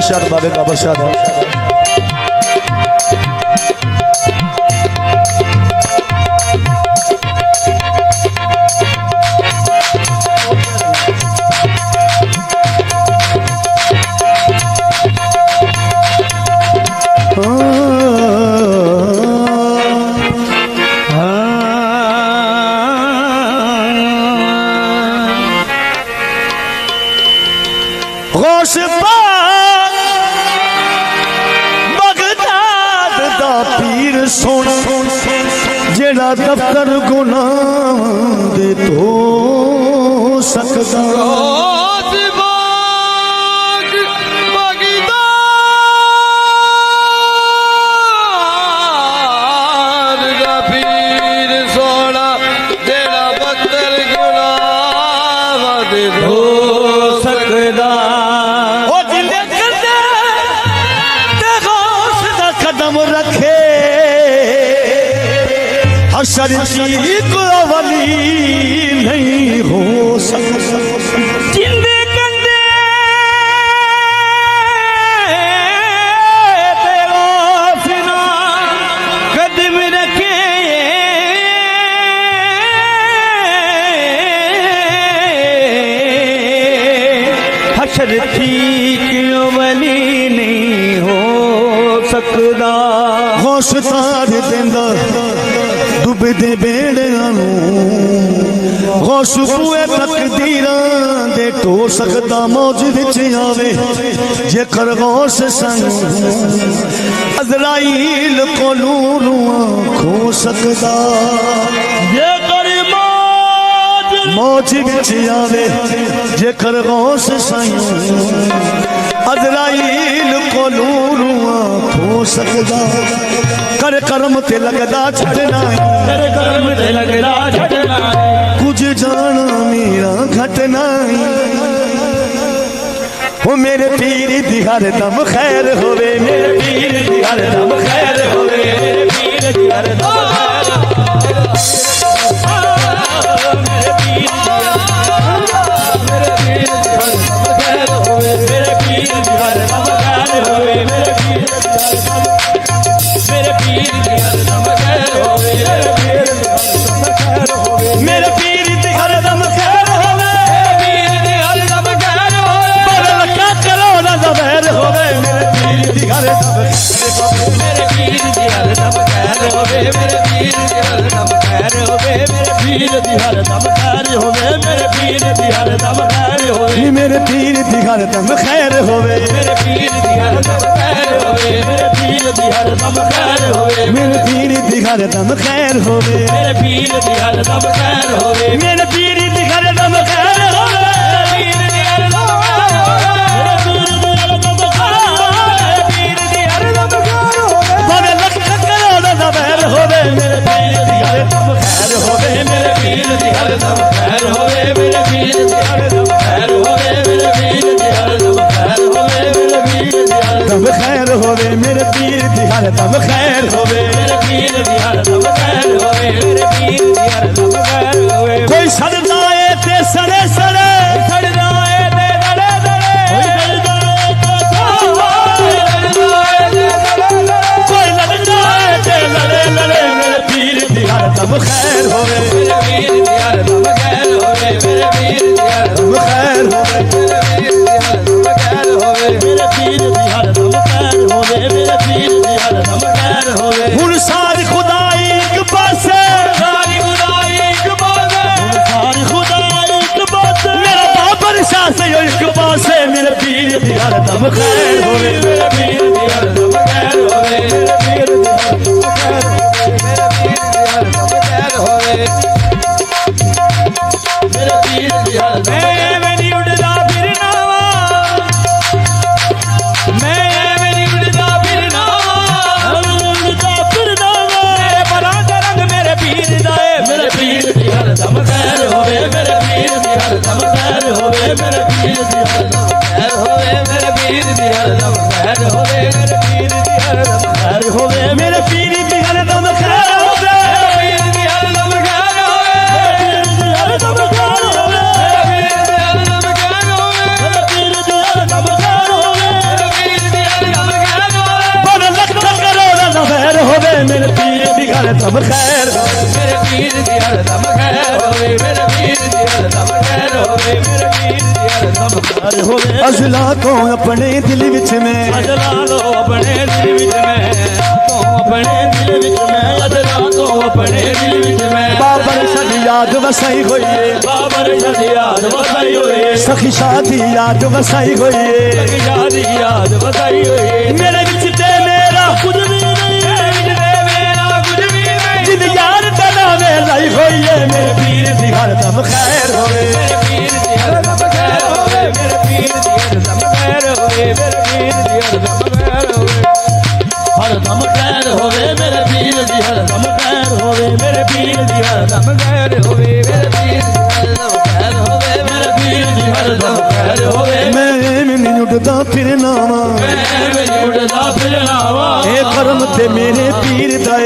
ਹਮੇਸ਼ਾ ਬੋਲੇ ਜੀ ਬਾਬੇ ਸਫੀ ਸ਼ਾਹ ਸਾਨੂੰ ਅਜ਼ਰਾਈਲ ਕੋਲੋਂ ਨੂੰ ਖੋ ਸਕਦਾ। ਜੇਕਰ ਮੌਜ ਮੌਜ ਵਿੱਚ ਆਵੇ ਜੇਕਰ ਗੌਸ ਸਾਨੂੰ ਅਜ਼ਰਾਈਲ ਕੋਲੋਂ ਨੂੰ ਖੋ ਸਕਦਾ। ਕਰ ਕਰਮ ਤੇ ਲੱਗਦਾ ਛੱਡਣਾ ਕਰ ਕਰਮ ਤੇ ਲੱਗਦਾ ਛੱਡਣਾ ਕੁਝ ਜਾਣਾ ਮੇਰਾ ਘਟਨਾ ਉਹ ਮੇਰੇ ਪੀਰ ਦੀ ਹਰ ਦਮ ਖੈਰ ਹੋਵੇ ਮੇਰੇ ਪੀਰ ਦੀ ਹਰ ਦਮ ਖੈਰ ਹੋਵੇ ਮੇਰੇ ਪੀਰ ਮੇਰੇ ਪੀਰ ਦੀ ਹਰ ਦਮ ਖੈਰ ਹੋਵੇ ਮੇਰੇ ਪੀਰ ਦੀ ਹਰ ਦਮ ਕਹਿਰ ਹੋਵੇ ਮੇਰੇ ਪੀਰ ਦੀ ਹਰ ਦਮ ਖੈਰ ਹੋਵੇ ਮੇਰੇ ਪੀਰ ਦੀ ਹਰ ਦਮ ਖੈਰ ਹੋਵੇ ਮੇਰੇ ਪੀਰ ਦੀ ਹਰ ਦਮ ਕਹਿਰ ਹੋਵੇ ਮੇਰੇ ਪੀਰ ਦੀ ਹਰ ਦਮ ਖੈਰ ਹੋਵੇ ਹੋਵੇ ਮੇਰੇ ਪੀਰ ਦੀ ਹਰ ਦਮ ਖੈਰ ਹੋਵੇ ਮੇਰੇ ਪੀਰ ਦੀ ਹਰ ਦਮ ਪੀਰ ਦੀ ਹਰ ਦਮ ਖੈਰ ਹੋਵੇ ਮੇਰੇ ਪੀਰ ਦੀ ਹਰ ਦਮ ਕਹਿਰ ਹੋਵੇ ਮੇਰੇ ਪੀਰ ਦੀ ਹਰ ਦਮ ਕਹਿਰ ਹੋਵੇ ਕੋਈ ਸੜਦਾ ਏ ਤੇ ਸੜੇ ਸੜੇ। ਛੜਦਾ ਏ ਤੇ ਦੜੇ ਦੜੇ ਕੋਈ ਸੜਦਾ ਏ ਤੇ ਕੋਈ ਲੜਦਾ ਏ ਤੇ ਲੜੇ ਲੜੇ। ਮੇਰੇ ਪੀਰ ਦੀ ਹਰ ਦਮ ਖੈਰ ਹੋਵੇ। ਮੇਰੇ ਪੀਰ ਦੀ ਦੀ ਹਰਦਮ ਖੈਰ ਹੋਵੇ ਮੇਰੇ ਪੀਰ ਦੀ ਹਰਦਮ ਖੈਰ ਹੋਵੇ ਮੇਰੇ ਪੀਰ ਦੀ ਹਰਦਮ ਖੈਰ ਹੋਵੇ, ਮੇਰੇ ਪੀਰ ਦੀ ਹਰਦਮ ਖੈਰ ਹੋਵੇ ਪੀਰ ਦੀ ਹਰਦਮ ਖੈਰ ਹੋਵੇ ਪੀਰ ਦੀ ਹਰਦਮ ਖੈਰ ਹੋਵੇ ਪੀਰ ਦੀ ਹਰਦਮ ਖੈਰ ਹੋਵੇ ਪੀਰ ਦੀ ਹਰਦਮ ਖੈਰ ਹੋਵੇ ਪੀਰ ਦੀ ਹਰਦਮ ਖੈਰ ਹੋਵੇ ਬੜ ਲੱਖ ਕਰੋੜਾਂ ਦਾ ਖੈਰ ਹੋਵੇ ਮੇਰੇ ਪੀਰ ਦੀ ਹਰਦਮ ਖੈਰ ਹੋਵੇ ਮੇਰੇ ਪੀਰ ਦੀ ਹਰਦਮ ਖੈਰ ਹੋਵੇ ਮੇਰੇ ਪੀਰ ਦੀ ਹਰਦਮ ਹੋਵੇ ਅਜ਼ਲਾ ਤੋਂ ਆਪਣੇ ਦਿਲ ਵਿੱਚ ਮੈਂ? ਅਜਲਾ ਲੋ ਆਪਣੇ ਦਿਲ ਵਿੱਚ ਮੈਂ? ਤੋਂ ਆਪਣੇ ਦਿਲ ਵਿੱਚ ਮੈਂ? ਅਜਲਾ ਤੋਂ ਆਪਣੇ ਦਿਲ ਵਿੱਚ ਮੈਂ? ਬਾਬਰ ਸਾਡੀ ਯਾਦ ਵਸਾਈ ਹੋਈ ਏ। ਬਾਬਰ ਜਦ ਯਾਦ ਵਸਾਈ ਹੋਏ ਸਖੀ ਸ਼ਾਦੀ ਯਾਦ ਵਸਾਈ ਹੋਈ ਏ। ਯਾਦ ਯਾਦ ਵਸਾਈ ਹੋਏ ਮੇਰੇ ਵਿੱਚ ਤੇ ਮੇਰਾ ਕੁਝ ਵੀ ਨਹੀਂ। ਮੇਰੇ ਵਿੱਚ ਤੇ ਮੇਰਾ ਕੁਝ ਵੀ ਨਹੀਂ। ਜਿੰਦ ਯਾਰ ਦਾ ਨਾਮੇ ਲਾਈ ਹੋਈ ਏ। ਮੇਰੇ ਪੀਰ ਦੀ ਹਰਦਮ ਖੈਰ ਹੋਵੇ। ਮੇਰੇ ਪੀਰ ਦੀ ਹਰਦਮ ਖੈਰ ਹੋਵੇ ਮੇਰੇ ਪੀਰ ਦੀ ਹਰਦਮ ਖੈਰ ਹੋਵੇ ਹਰਦਮ ਖੈਰ ਹੋਵੇ ਮੇਰੇ ਪੀਰ ਦੀ ਹਰਦਮ ਖੈਰ ਹੋਵੇ ਮੇਰੇ ਪੀਰ ਦੀ ਹਰਦਮ ਖੈਰ ਹੋਵੇ ਮੇਰੇ ਪੀਰ ਦੀ ਹਰਦਮ ਖੈਰ ਹੋਵੇ ਮੇਰੇ ਪੀਰ ਦੀ ਹਰਦਮ ਖੈਰ ਹੋਵੇ। ਮੈਂ ਮੈਨੂੰ ਉੱਡਦਾ ਫਿਰਨਾ ਵਾਂ ਮੈਂ ਉੱਡਦਾ ਫਿਰਨਾਵਾ ਇਹ ਕਰਮ ਤੇ ਮੇਰੇ ਪੀਰ ਦਾ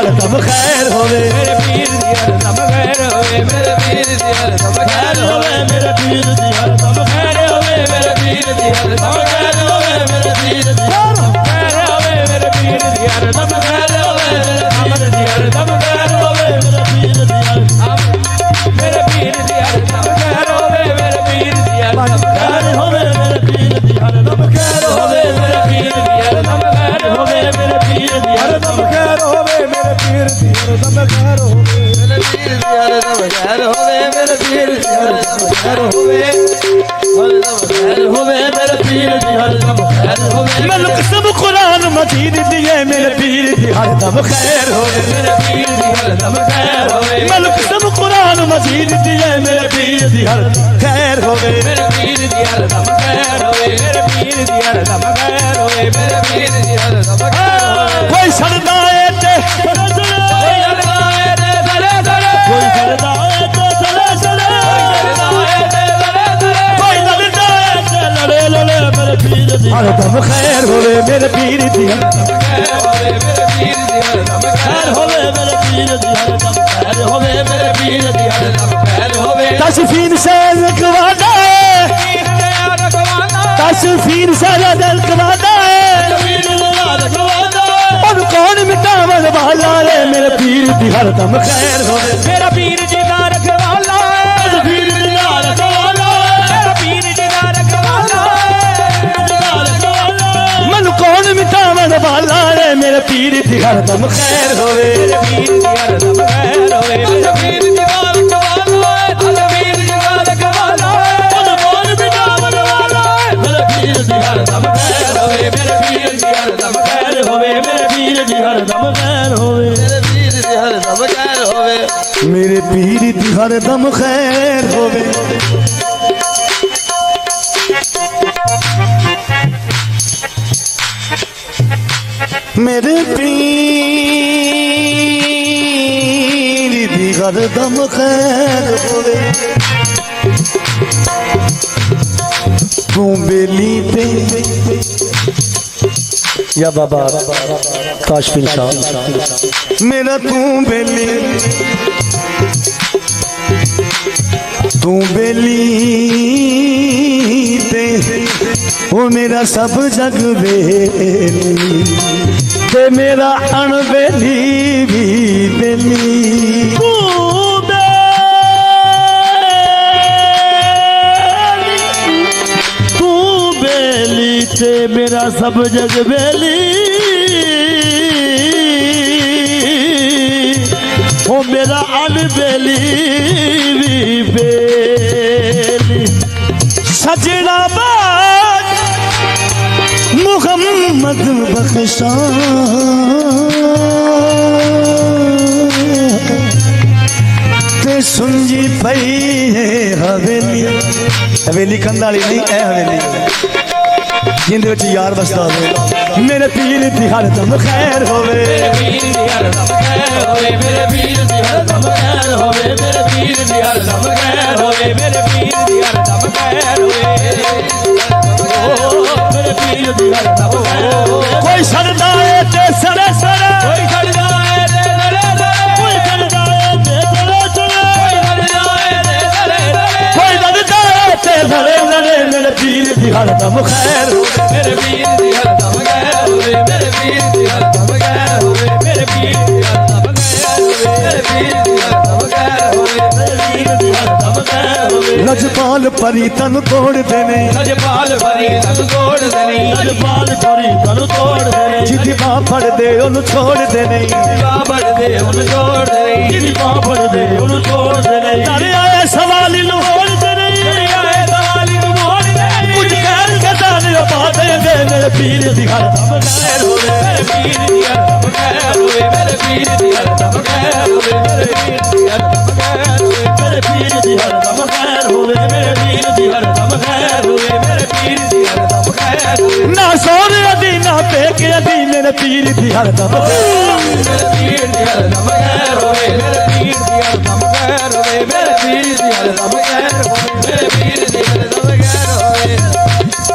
दियाल सब खैर होवे मेरे पीर दियाल सब खैर होवे मेरे पीर दियाल सब खैर होवे मेरे पीर दियाल सब खैर होवे मेरे पीर दियाल सब खैर ਦੀ ਹਰ ਦਮ ਖੈਰ ਹੋਵੇ ਮੇਰੇ ਪੀਰ ਦੀ ਹਰ ਦਮ ਖੈਰ ਹੋਵੇ। ਮੈਨੂੰ ਕਸਮ ਕੁਰਾਨ ਮਜੀਦ ਦੀ ਹੈ ਮੇਰੇ ਪੀਰ ਦੀ ਹਰ ਖੈਰ ਹੋਵੇ। ਮੇਰੇ ਪੀਰ ਦੀ ਹਰ ਦਮ ਖੈਰ ਹੋਵੇ ਮੇਰੇ ਪੀਰ ਦੀ ਹਰ ਦਮ ਖੈਰ ਹੋਵੇ ਮੇਰੇ ਪੀਰ ਦੀ ਹਰ ਦਮ ਖੈਰ ਹੋਵੇ। ਕੋਈ ਛੜਦਾ ਏ ਤੇ ਕੋਈ ਛੜਦਾ ਏ ਤੇ ਚਲੇ ਚਲੇ ਹਰ ਦਮ ਖੈਰ ਹੋਵੇ ਮੇਰੇ ਪੀਰ ਦੀ ਹਰ ਦਮ ਹੋਵੇ ਮੇਰੇ ਵੀਰ ਦੀ ਹਰ ਦਮ ਖੈਰ ਹੋਵੇ ਮੇਰੇ ਵੀਰ ਦੀ ਹਰ ਦਮ ਖੈਰ ਹੋਵੇ ਮੇਰੇ ਵੀਰ ਦੀ ਹਰ ਦਮ ਖੈਰ ਹੋਵੇ ਤਸਫੀਰ ਸਹਿਜ ਕਵਾਦਾ ਤਸਫੀਰ ਸਹਿਜ ਦਿਲ ਕਵਾਦਾ ਜਮੀਨ ਨਾਲ ਕਵਾਦਾ ਉਹਨੂੰ ਕੌਣ ਮਿਟਾਵਣ ਵਾਲਾ ਰੇ ਮੇਰੇ ਵੀਰ ਦੀ ਹਰ ਦਮ ਖੈਰ ਹੋਵੇ। ਮੇਰਾ ਵੀਰ ਜੀ ਦਾ ਰਖਵਾਲਾ ਵੀਰ ਜੀ ਦਾ ਰਖਵਾਲਾ ਮੇਰਾ ਵੀਰ ਜੀ ਦਾ ਰਖਵਾਲਾ ਮੈਨੂੰ ਕੌਣ ਮਿਟਾਵਣ ਵਾਲਾ ਮੇਰੇ ਪੀਰ ਦੀ ਹਰ ਦਮ ਖੈਰ ਹੋਵੇ ਮੇਰੇ ਪੀਰ ਦੀ ਹਰ ਦਮ ਖੈਰ ਹੋਵੇ। ਮੇਰੇ ਪੀਰ ਦੀ ਖੈਰ ਹੋਵੇ ਮੇਰੇ ਪੀਰ ਦੀ ਹਰ ਦਮ ਖੈਰ ਹੋਵੇ ਹੋਵੇ। ਮੇਰੇ ਪੀਰ ਦੀ ਹਰ ਦਮ ਖੈਰ ਹੋਵੇ। ਮੇਰੇ ਪੀਰ ਦੀ ਹਰ ਦਮ ਖੈਰ ਹੋਵੇ। ਮੇਰੇ ਪੀਰ ਦੀ ਗਰਦਮ ਖੈਰ ਹੋਵੇ। ਤੂੰ ਬੇਲੀ ਤੇ ਯਾ ਬਾਬਾ ਕਾਸ਼ਫਿਨ ਸ਼ਾਹ। ਮੇਰਾ ਤੂੰ ਬੇਲੀ। ਤੂੰ ਬੇਲੀ ਤੇ ਉਹ ਮੇਰਾ ਸਭ ਜਗ ਵੇਲੀ। ਤੇ ਮੇਰਾ ਅਣਬੇਲੀ ਵੀ ਬੇਲੀ। ਤੂੰ ਬੇਲੀ ਤੇ ਮੇਰਾ ਸਭ ਜਗ ਬੇਲੀ। ਉਹ ਮੇਰਾ ਅਣਬੇਲੀ ਵੀ ਬੇਲੀ। ਸਜਣਾ ਬਾ ਮਦਨ ਬਖਸ਼ਾ ਤੇ ਸੁੰਜੀ ਪਈ ਹੈ ਹਵੇਲੀ ਹਵੇਲੀ ਕੰਧ ਵਾਲੀ ਨਹੀਂ ਇਹ ਹਵੇਲੀ ਜਿੰਦੇ ਵਿੱਚ ਯਾਰ ਵਸਦਾ ਹੋਵੇ ਮੇਰੇ ਪੀਰ ਦੀ ਹਰ ਦਮ ਖੈਰ ਹੋਵੇ ਮੇਰੇ ਹੋਵੇ ਕੋਈ ਸੜਦਾ ਏ ਤੇ ਸੜੇ ਸੜੇ ਕੋਈ ਸੜਦਾ ਏ ਤੇ ਸੜੇ ਸੜੇ ਕੋਈ ਸੜਦਾ ਏ ਤੇ ਸੜੇ ਸੜੇ ਕੋਈ ਸੜਦਾ ਏ ਤੇ ਸੜੇ ਸੜੇ ਮੇਰੇ ਵੀਰ ਦੀ ਹਾਲਤ ਮੁਖੈਰ ਮੇਰੇ ਵੀਰ ਦੀ ਹਾਲਤ ਮੁਖੈਰ ਹੋਵੇ ਮੇਰੇ ਵੀਰ ਦੀ ਹਾਲਤ ਮੁਖੈਰ ਹੋਵੇ ਮੇਰੇ ਵੀਰ ਦੀ ਹਾਲਤ ਮੁਖੈਰ ਹੋਵੇ ਮੇਰੇ ਵੀਰ ਦੀ ਹਾਲਤ ਲਜਪਾਲ ਪਰੀ ਤਨ ਤੋੜਦੇ ਨੇ। ਲਜਪਾਲ ਭਰੀ ਤਨ ਤੋੜ ਦੇਣੀ ਲਜਪਾਲ ਪਰੀ ਤਨ ਤੋੜਦੇ ਨੇ। ਜਿੱਦੀ ਬਾਹ ਫੜਦੇ ਉਹਨੂੰ ਛੋੜਦੇ ਤੋੜ ਦੇਣੀ ਜਿੱਦੀ ਬਾਹ ਫੜਦੇ ਉਹਨੂੰ ਛੋੜਦੇ ਨਹੀਂ ਤਾਰੇ ਆਏ ਸਵਾਲ ਨੂੰ ਮੋੜਦੇ ਨਹੀਂ ਆਏ ਦਵਾਲੀ ਨੂੰ ਮੋੜ ਦੇਣੀ ਕੁਝ ਕਹਿਣ ਕਦਾ ਨੇ। ਬਾਦੇ ਦੇ ਮੇਰੇ ਪੀਰ ਦੀ ਮੇਰੇ ਦੀ ਮੇਰੇ ਦੀ ਮੇਰੇ ਦੀ ਮੇਰੇ ਪੀਰ ਦੀ ਹਰਦਮ ਖੈਰ ਹੋਵੇ ਮੇਰੇ ਵੀਰ ਦੀ ਹਰਦਮ ਗੈਰ ਹੋਵੇ ਮੇਰੇ ਵੀਰ ਦੀ ਹਰਦਮ ਗੈਰ ਹੋਵੇ। ਨਾ ਸੋਹਰੇ ਦੀ ਨਾ ਪੇਕੇ ਦੀ ਮੇਰੇ ਪੀਰ ਦੀ ਹਰਦਮ ਮੇਰੇ ਵੀਰ ਦੀ ਹਰਦਮ ਗੈਰ ਹੋਵੇ ਮੇਰੇ ਵੀਰ ਦੀ ਹਰਦਮ ਗੈਰ ਹੋਵੇ ਮੇਰੇ ਵੀਰ ਦੀ ਹਰਦਮ ਗੈਰ ਹੋਵੇ।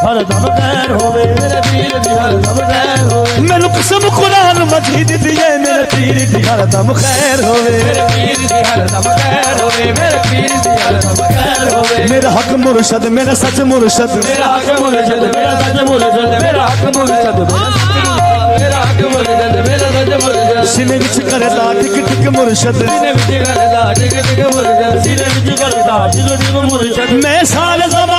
ਹਰਦਮ ਖੈਰ ਹੋਵੇ ਮੇਰੇ ਵੀਰ ਦੀ ਹਰਦਮ ਗੈਰ ਹੋਵੇ। ਮੈਨੂੰ ਕਸਮ ਕੁਰਾਨ ਮਜੀਦ ਦੀ ਏ ਮੇਰੇ ਪੀਰ ਦੀ ਹਰਦਮ ਖੈਰ ਹੋਵੇ। ਮੇਰੇ ਵੀਰ ਦੀ ਹਰਦਮ ਗੈਰ ਹੋਵੇ ਮੇਰੇ ਵੀਰ ਦੀ ਹਰਦਮ ਗੈਰ ਹੋਵੇ। ਮੇਰਾ ਹੱਕ ਮੁਰਸ਼ਦ ਮੇਰਾ ਸੱਚ ਮੁਰਸ਼ਦ। ਮੇਰਾ ਹੱਕ ਮੁਰਸ਼ਦ ਮੇਰਾ ਸੱਚ ਮੁਰਸ਼ਦ ਮੇਰਾ ਹੱਕ ਮੁਰਸ਼ਦ ਮੇਰਾ ਹੱਕ ਮੁਰਸ਼ਦ ਮੇਰਾ ਸੱਚ ਮੁਰਸ਼ਦ। ਸਿਨੇ ਵਿੱਚ ਕਰਦਾ ਟਿਕ ਟਿਕ ਮੁਰਸ਼ਦ। ਸੀਨੇ ਵਿੱਚ ਕਰਦਾ ਟਿਕ ਟਿਕ ਮੁਰਸ਼ਦ ਸੀਨੇ ਵਿੱਚ ਕਰਦਾ ਟਿਕ ਟਿਕ ਮੁਰਸ਼ਦ। ਮੈਂ ਸਾਲ ਜ਼ਮਾਨੇ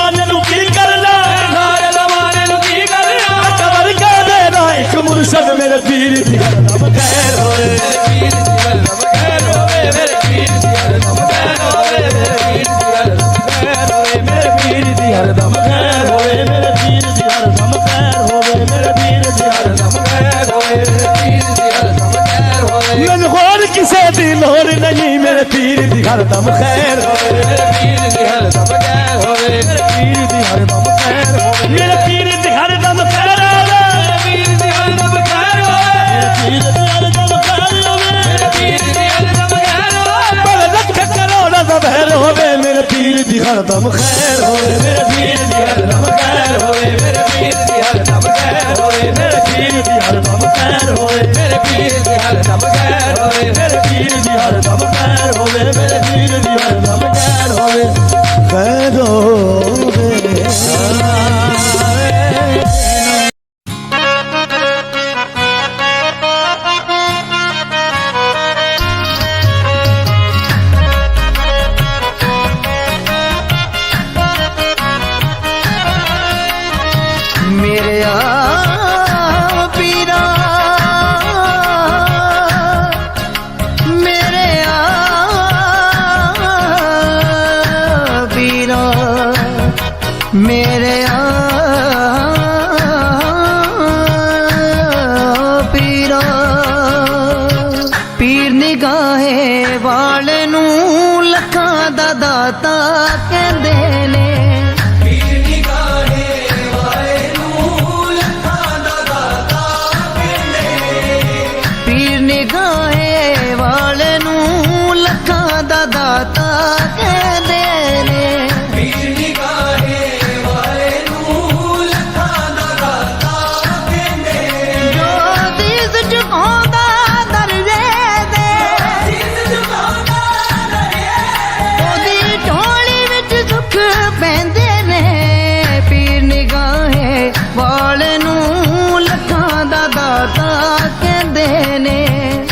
ਹਰਦਮ ਖੈਰ ਹੋਵੇ ਮੇਰੇ ਵੀਰ ਦੀ ਹਰਦਮ ਗੈਰ ਹੋਵੇ ਮੇਰੇ ਪੀਰ ਦੀ ਹਰਦਮ ਖੈਰ ਹੋਵੇ। ਮੇਰੇ ਪੀਰ ਦੀ ਹਰਦਮ ਖੈਰ ਹੋਵੇ। ਵੀਰ ਦੀ ਹਰਦਮ ਗੈਰ ਹੋਵੇ। ਪੀਰ ਦੀ ਹਰਦਮ ਖੈਰ ਹੋਵੇ। ਮੇਰੇ ਵੀਰ ਦੀ ਹਰਦਮ ਗੈਰ ਹੋਵੇ। ਪਰ ਲੱਖ ਕਰੋੜਾਂ ਦਾ ਬਹਿਰ ਹੋਵੇ ਮੇਰੇ ਪੀਰ ਦੀ ਹਰਦਮ ਖੈਰ देने